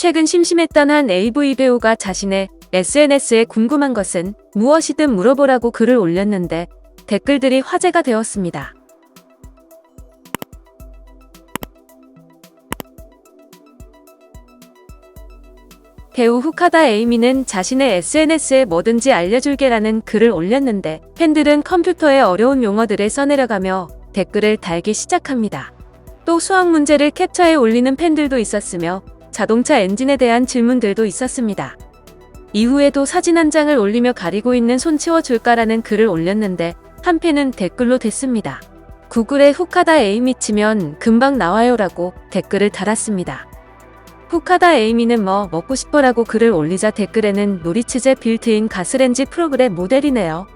최근 심심했던 한 AV 배우가 자신의 SNS에 궁금한 것은 무엇이든 물어보라고 글을 올렸는데 댓글들이 화제가 되었습니다. 배우 후카다 에이미는 자신의 SNS에 뭐든지 알려줄게라는 글을 올렸는데 팬들은 컴퓨터에 어려운 용어들을 써내려가며 댓글을 달기 시작합니다. 또 수학 문제를 캡처해 올리는 팬들도 있었으며 자동차 엔진에 대한 질문들도 있었습니다. 이후에도 사진 한 장을 올리며 가리고 있는 손 치워줄까라는 글을 올렸는데 한 팬은 댓글로 됐습니다. 구글에 후카다 에이미 치면 금방 나와요라고 댓글을 달았습니다. 후카다 에이미는 뭐 먹고 싶어라고 글을 올리자 댓글에는 노리츠제 빌트인 가스렌지 프로그램 모델이네요.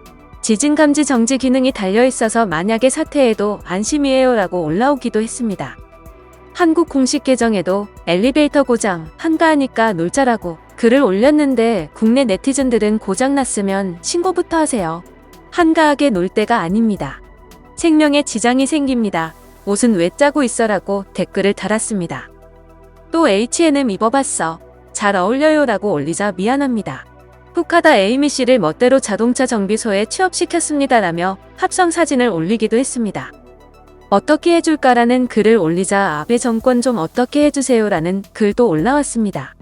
지진 감지 정지 기능이 달려 있어서 만약에 사태에도 안심이에요라고 올라오기도 했습니다. 한국 공식 계정에도 엘리베이터 고장 한가하니까 놀자라고 글을 올렸는데 국내 네티즌들은 고장 났으면 신고부터 하세요. 한가하게 놀 때가 아닙니다. 생명에 지장이 생깁니다. 옷은 왜 짜고 있어라고 댓글을 달았습니다. 또 H&M 입어봤어. 잘 어울려요라고 올리자 미안합니다. 후카다 에이미 씨를 멋대로 자동차 정비소에 취업시켰습니다라며 합성 사진을 올리기도 했습니다. 어떻게 해줄까라는 글을 올리자 아베 정권 좀 어떻게 해주세요라는 글도 올라왔습니다.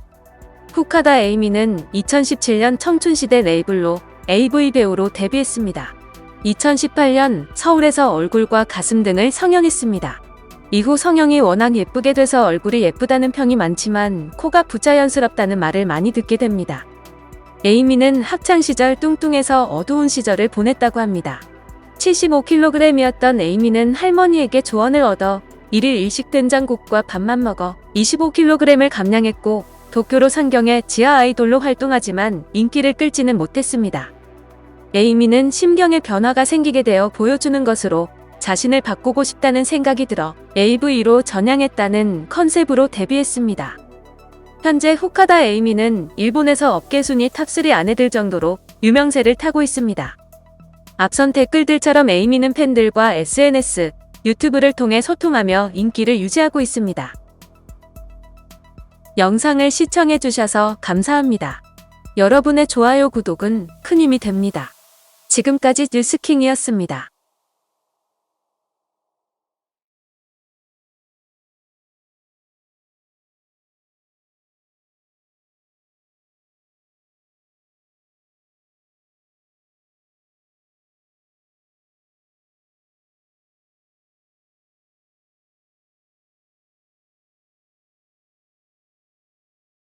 후카다 에이미는 2017년 청춘시대 레이블로 AV 배우로 데뷔했습니다. 2018년 서울에서 얼굴과 가슴 등을 성형했습니다. 이후 성형이 워낙 예쁘게 돼서 얼굴이 예쁘다는 평이 많지만 코가 부자연스럽다는 말을 많이 듣게 됩니다. 에이미는 학창시절 뚱뚱해서 어두운 시절을 보냈다고 합니다. 75kg이었던 에이미는 할머니에게 조언을 얻어 1일 일식 된장국과 밥만 먹어 25kg을 감량했고 도쿄로 상경해 지하 아이돌로 활동하지만 인기를 끌지는 못했습니다. 에이미는 심경의 변화가 생기게 되어 보여주는 것으로 자신을 바꾸고 싶다는 생각이 들어 AV로 전향했다는 컨셉으로 데뷔했습니다. 현재 후카다 에이미는 일본에서 업계 순위 탑3 안에 들 정도로 유명세를 타고 있습니다. 앞선 댓글들처럼 에이미는 팬들과 SNS, 유튜브를 통해 소통하며 인기를 유지하고 있습니다. 영상을 시청해주셔서 감사합니다. 여러분의 좋아요, 구독은 큰 힘이 됩니다. 지금까지 뉴스킹이었습니다.